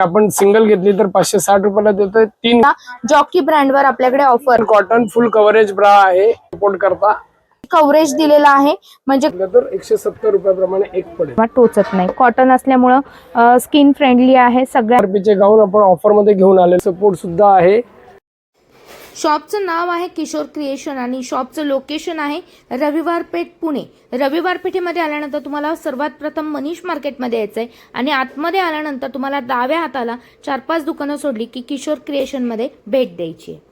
आपण सिंगल घेतली तर पाचशे साठ रुपयाला देतोय. तीन जॉकी ब्रँडवर आपल्याकडे offer cotton full coverage bra आहे. सपोर्ट करता. कव्हरेज दिलेला आहे. म्हणजे तर एकशे सत्तर रुपयाप्रमाणे एक पडेल. टोचत नाही. कॉटन असल्यामुळं स्किन फ्रेंडली आहे. सगळ्या गाऊन आपण ऑफरमध्ये घेऊन आले सपोर्ट सुद्धा आहे. शॉपचं नाव आहे किशोर क्रिएशन आणि शॉपचं लोकेशन आहे रविवार पेठ पुणे. रविवार पेठेमध्ये आल्यानंतर तुम्हाला सर्वात प्रथम मनीष मार्केटमध्ये यायचं आहे आणि आतमध्ये आल्यानंतर तुम्हाला डाव्या हाताला चार पाच दुकानं सोडली की किशोर क्रिएशनमध्ये भेट द्यायची आहे.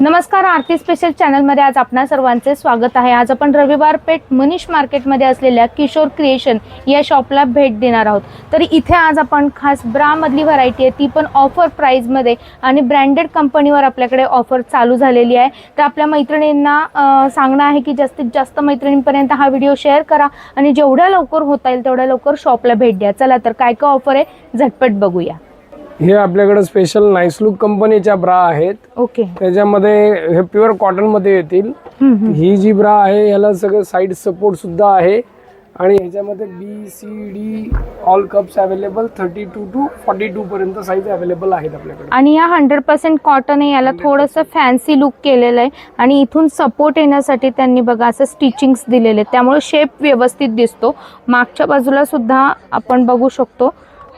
नमस्कार आरती स्पेशल चॅनलमध्ये आज आपणा सर्वांचे स्वागत आहे. आज आपण रविवार पेठ मनीष मार्केटमध्ये असलेल्या किशोर क्रिएशन या शॉपला भेट देणार आहोत. तर इथे आज आपण खास ब्रामधली व्हरायटी आहे ती पण ऑफर प्राईजमध्ये आणि ब्रँडेड कंपनीवर आपल्याकडे ऑफर चालू झालेली आहे. तर आपल्या मैत्रिणींना सांगणं आहे की जास्तीत जास्त मैत्रिणींपर्यंत हा व्हिडिओ शेअर करा आणि जेवढ्या लवकर होता येईल तेवढ्या लवकर शॉपला भेट द्या. चला तर काय काय ऑफर आहे झटपट बघूया. हे आपल्याकडे स्पेशल नाईस लुक कंपनीच्या ब्रा आहेत. ओके. त्याच्यामध्ये हे प्युअर कॉटनमध्ये येतील. ही जी ब्रा आहे याला सगळं साईड सपोर्ट सुद्धा आहे. आणि ह्याच्यामध्ये B C D all cups available thirty two to forty two पर्यंत साईज अवेलेबल आहेत आपल्याकडे. आणि या हंड्रेड पर्सेंट कॉटन आहे याला थोडंसं फॅन्सी लुक केलेलं आहे. आणि इथून सपोर्ट येण्यासाठी त्यांनी बघा असं स्टिचिंग्स दिलेले त्यामुळे शेप व्यवस्थित दिसतो. मागच्या बाजूला सुद्धा आपण बघू शकतो.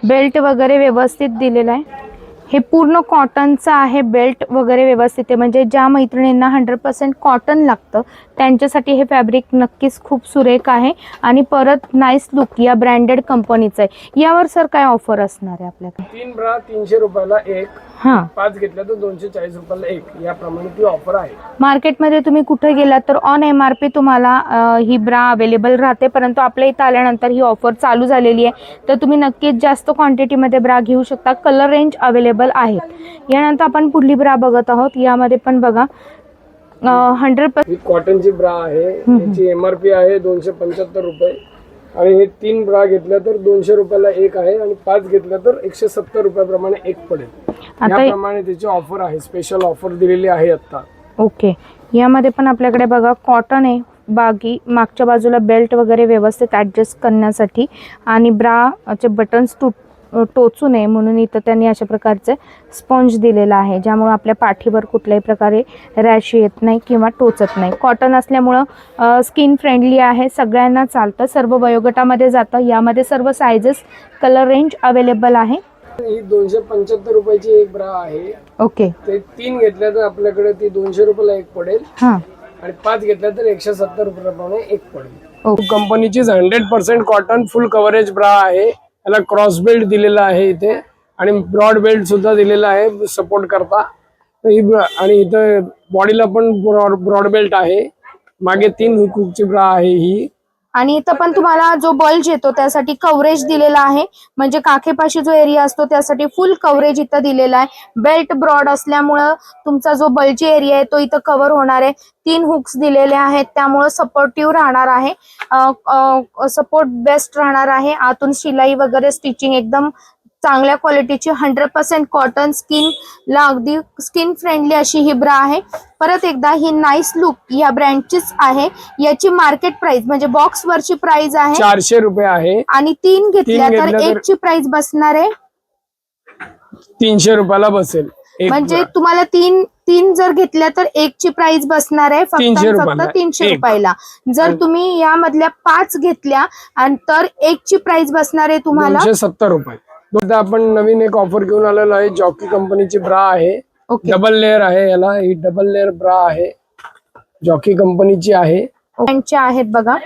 बेल्ट वगैरे व्यवस्थित दिलेला आहे. हे पूर्ण कॉटनचं आहे बेल्ट वगैरे व्यवस्थित आहे. म्हणजे ज्या मैत्रिणींना हंड्रेड पर्सेंट कॉटन लागतं त्यांच्यासाठी हे फॅब्रिक नक्कीच खूप सुरेख आहे. आणि परत नाईस लुक या ब्रँडेड कंपनीचं आहे. यावर सर काय ऑफर असणार आहे आपल्याकडे? तीन ब्रा तीनशे रुपयाला एक. हां. पाच घेतल्या तर दोनशे चाळीस रुपयाला एक. याप्रमाणे ती ऑफर आहे. मार्केटमध्ये तुम्ही कुठे गेलात तर ऑन एम आर पी तुम्हाला अ, ही ब्रा अवेलेबल राहते. परंतु आपल्या इथं आल्यानंतर ही ऑफर चालू झालेली आहे. तर तुम्ही नक्कीच जास्त क्वांटिटीमध्ये ब्रा घेऊ शकता. कलर रेंज अवेलेबल आहेत यानंतर आपण पुढली ब्रा बघत आहोत. यामध्ये पण बघा हंड्रेड ही कॉटनची ब्रा आहे. याची एमआरपी आहे दोनशे पंच्याहत्तर रुपये. आणि हे तीन ब्रा घेतल्या तर दोनशे रुपयाला एक आहे. आणि पाच घेतल्या तर एकशे सत्तर रुपयाप्रमाणे एक पडेल. याप्रमाणे त्याची ऑफर आहे स्पेशल ऑफर दिलेली आहे आता ओके. यामध्ये पण आपल्याकडे बघा कॉटन आहे बागी मागच्या बाजूला बेल्ट वगैरे व्यवस्थित ॲडजस्ट करण्यासाठी आणि ब्राचे बटन्स तुट टोचू नये म्हणून इथं त्यांनी अशा प्रकारचे स्पॉन्ज दिलेला आहे ज्यामुळे आपल्या पाठीवर कुठल्याही प्रकारे रॅश येत नाही किंवा टोचत नाही. कॉटन असल्यामुळं स्किन फ्रेंडली आहे सगळ्यांना चालतं सर्व वयोगटामध्ये जातं यामध्ये सर्व सायझेस कलर रेंज अवेलेबल आहे. ही दोनशे पंच्याहत्तर रुपयाची एक ब्रा आहे. ओके. ते तीन घेतल्या तर आपल्याकडे ती दोनशे रुपयाला एक पडेल. हां. आणि पाच घेतल्या तर एकशे सत्तर रुपयाप्रमाणे एक पडेल. कंपनीचीच hundred percent cotton full coverage bra आहे. याला क्रॉस बेल्ट दिलेला आहे इथे. आणि ब्रॉड बेल्ट सुद्धा दिलेला आहे सपोर्ट करता. ही ब्रा- आणि इथं बॉडीला पण ब्रॉड बेल्ट आहे. मागे तीन हुकची ब्रा आहे ही. आणि इथं पण तुम्हाला जो बल्ज येतो त्यासाठी कव्हरेज दिलेला आहे. म्हणजे काखेपाशी जो एरिया असतो त्यासाठी फुल कव्हरेज इथं दिलेला आहे. बेल्ट ब्रॉड असल्यामुळं तुमचा जो बल्जी एरिया आहे तो इथं कव्हर होणार आहे. तीन हुक्स दिलेले आहेत त्यामुळं सपोर्टिव्ह राहणार आहे. सपोर्ट बेस्ट राहणार आहे. आतून शिलाई वगैरे स्टिचिंग एकदम चांगल्या क्वालिटीची हंड्रेड पर्सेंट कॉटन स्किन ला अगदी स्किन फ्रेंडली अशी ही ब्रा आहे. परत एकदा ही नाईस लुक या ब्रँडचीच आहे. याची मार्केट प्राइस म्हणजे बॉक्स वरची प्राइस आहे. चारशे रुपये आहे. आणि तीन घेतल्या तर तर- एकची प्राइस बसणार आहे. तीनशे रुपयाला बसेल. एक म्हणजे. तुम्हाला तीन तीन जर घेतल्या तर एकची प्राइस बसणार आहे. फक्त फक्त. तीनशे एक. रुपयाला. जर तुम्ही यामधल्या पाच घेतल्या आणि तर एकची प्राइस बसणार आहे तुम्हाला. सत्तर रुपये. आता आपण नवीन एक ऑफर घेऊन आलेलो आहे. जॉकी कंपनीची ब्रा आहे. डबल लेअर आहे याला. ही डबल लेअर ब्रा आहे. जॉकी कंपनीची आहे. त्यांच्या आहेत बघा.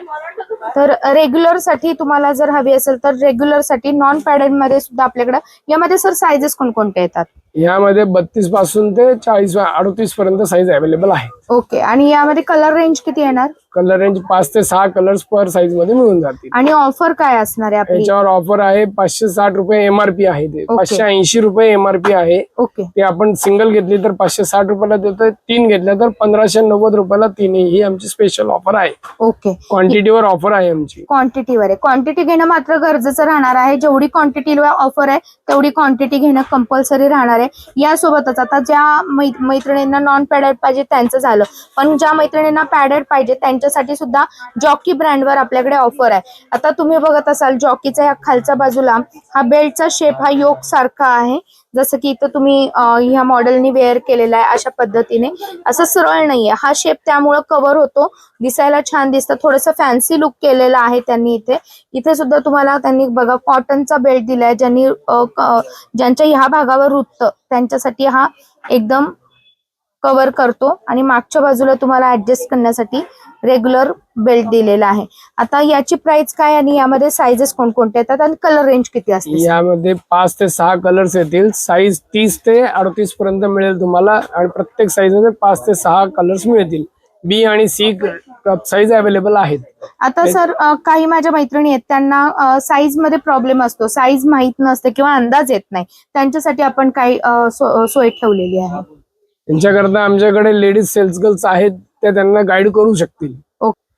तर रेग्युलरसाठी तुम्हाला जर हवी असेल तर रेग्युलरसाठी नॉन पॅडेडमध्ये सुद्धा आपल्याकडे. यामध्ये सर सायझेस कोणकोणते येतात? यामध्ये बत्तीसपासून ते चाळीस अडतीस पर्यंत साईज अवेलेबल आहे. ओके आणि यामध्ये कलर रेंज किती येणार? कलर रेंज पाच ते सहा कलर्स पर साईजमध्ये मिळून जातील. आणि ऑफर काय असणार आहे आपली? याच्यावर ऑफर आहे पाचशे साठ रुपये एमआरपी आहे ते. पाचशे ऐंशी रुपये एमआरपी आहे. ओके ते आपण सिंगल घेतली तर पाचशे साठ रुपयाला देतोय. तीन घेतल्या तर पंधराशे नव्वद रुपयाला तीन ही आमची स्पेशल ऑफर आहे. ओके क्वांटिटीवर ऑफर आहे आमची. क्वांटिटीवर आहे. क्वांटिटी घेणं मात्र गरजेचं राहणार आहे. जेवढी क्वांटिटीवर ऑफर आहे तेवढी क्वांटिटी घेणं कंपल्सरी राहणार आहे. यासोबतच आता ज्या मै- मैत्रिणींना नॉन पॅडेड पाहिजे त्यांचं झालं. पण ज्या मैत्रिणींना पॅडेड पाहिजे त्यांच्यासाठी सुद्धा जॉकी ब्रँडवर आपल्याकडे ऑफर आहे. आता तुम्ही बघत असाल जॉकीचा या खालच्या बाजूला हा बेल्टचा शेप हा योग सारखा आहे. जसं की इथं तुम्ही ह्या मॉडेलनी वेअर केलेला आहे अशा पद्धतीने. असं सरळ नाहीये. हा शेप त्यामुळं कव्हर होतो. दिसायला छान दिसतं. थोडंसं फॅन्सी लुक केलेला आहे त्यांनी इथे. इथे सुद्धा तुम्हाला त्यांनी बघा कॉटनचा बेल्ट दिलाय ज्यांनी ज्यांच्या ह्या भागावर रुततं. त्यांच्यासाठी हा एकदम कव्हर करतो आणि मागच्या बाजूला तुम्हाला ऍडजस्ट करण्यासाठी रेग्युलर बेल्ट दिलेला आहे. आता याची प्राइस काय आणि यामध्ये साइजेस कोणकोणते येतात आणि कलर रेंज किती असते? यामध्ये पाच ते सहा कलर्स येतील. साईज तीस ते अडतीस पर्यंत मिळेल तुम्हाला आणि प्रत्येक साईजमध्ये पाच ते सहा कलर्स मिळतील. बी आणि सी कप साईज अवेलेबल आहेत. आता सर काही माझ्या मैत्रिणी आहेत त्यांना साईजमध्ये प्रॉब्लेम असतो. साईज माहीत नसते किंवा अंदाज येत नाही. त्यांच्यासाठी आपण काही सोय ठेवलेली आहे. त्यांच्याकरता आमच्याकडे लेडीज सेल्स गर्ल्स आहेत त्या त्यांना गाईड करू शकतील.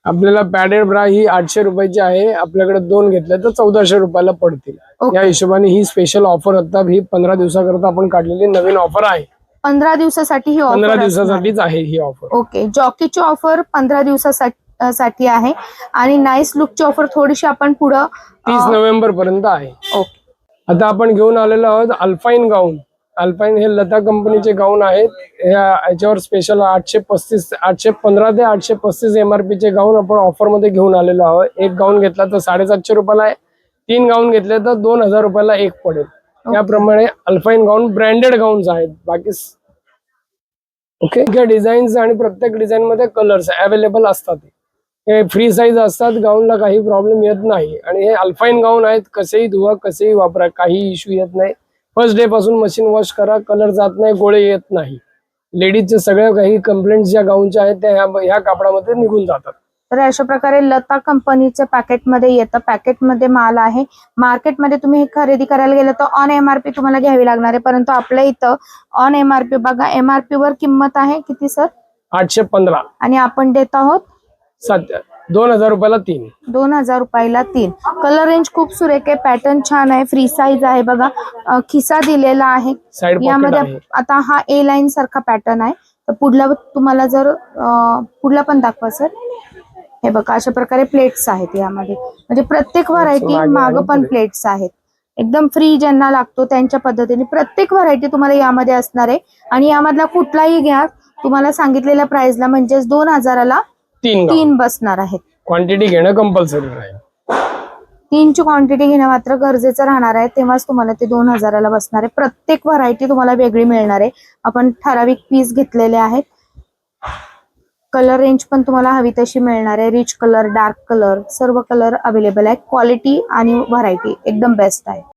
आपल्याला पॅडेड ब्रा ही आठशे रुपयाची आहे आपल्याकडे दोन घेतल्या तर चौदाशे रुपयाला पडतील. या हिशोबाने ही स्पेशल ऑफर आता ही पंधरा दिवसाकरता आपण काढलेली नवीन ऑफर आहे. पंधरा दिवसासाठी ही पंधरा दिवसासाठीच आहे ही ऑफर ओके. जॉकीची ऑफर पंधरा दिवसासाठी साठी आहे आणि नाईस लुकची ऑफर थोडीशी आपण पुढं तीस नोव्हेंबर पर्यंत आहे. ओके. आता आपण घेऊन आलेलो आहोत अल्फाईन गाऊन अल्फाईन हे लता कंपनीचे गाऊन आहेत. ह्या याच्यावर स्पेशल आठशे पस्तीस आठशे पंधरा ते आठशे पस्तीस एमआरपी चे गाऊन आपण ऑफरमध्ये घेऊन आलेलो आहोत. एक गाऊन घेतला तर साडेसातशे रुपयाला आहे. तीन गाऊन घेतले तर दोन हजार रुपयाला एक पडेल. त्याप्रमाणे अल्फाईन गाऊन ब्रँडेड गाऊन्स आहेत. बाकी ओके डिझाईन्स आणि प्रत्येक डिझाईन मध्ये कलर्स अवेलेबल असतात. हे फ्री साईज असतात. गाऊनला काही प्रॉब्लेम येत नाही. आणि हे अल्फाईन गाऊन आहेत. कसेही धुवा कसेही वापरा काही इश्यू येत नाही. फर्स्ट डे पासून मशीन वॉश करा कलर जात नाही गोळे येत नाही. लेडीजचे सगळ्या काही कंप्लेंट्स ज्या गाऊनच्या आहेत त्या ह्या कापडामध्ये निघून जातात. तर अशा प्रकारे लता कंपनीच्या पॅकेटमध्ये येतं. पॅकेटमध्ये माल आहे. मार्केटमध्ये तुम्ही हे खरेदी करायला गेलं तर ऑन एमआरपी तुम्हाला घ्यावी लागणार आहे. परंतु आपल्या इथं ऑन एमआरपी बघा एमआरपी वर किंमत आहे किती सर? आठशे पंधरा. आणि आपण देत आहोत? सात दोन हजार रुपयाला तीन. दोन हजार रुपयाला तीन. कलर रेंज खूप सुरेख आहे पॅटर्न छान आहे फ्री साईज आहे बघा. अं, खिसा दिलेला आहे. पॉकेट यामध्ये आहे. आता हा ए लाईन सारखा पॅटर्न आहे. तर पुढला तुम्हाला जर अं, पुढला पण दाखवा सर हे बघा अशा प्रकारे प्लेट्स आहेत यामध्ये. म्हणजे प्रत्येक व्हरायटी मागे माग आणि पण पुढे. प्लेट्स आहेत. एकदम फ्री ज्यांना लागतो त्यांच्या पद्धतीने. प्रत्येक व्हरायटी तुम्हाला यामध्ये असणार आहे. आणि यामधला कुठलाही घ्या तुम्हाला सांगितलेल्या प्राइसला म्हणजेच दोन हजाराला तीन तीन बसणार आहेत. क्वांटिटी घेणं कंपल्सरी राहील. तीनची क्वांटिटी घेणं मात्र गरजेचं राहणार आहे. तेव्हाच तुम्हाला ते दोन हजाराला बसणार आहे. प्रत्येक व्हरायटी तुम्हाला वेगळी मिळणार आहे. आपण ठराविक पीस घेतलेले आहेत. कलर रेंज पण तुम्हाला हवी तशी मिळणार आहे. रिच कलर डार्क कलर सर्व कलर अवेलेबल आहे. क्वालिटी आणि व्हरायटी एकदम बेस्ट आहे.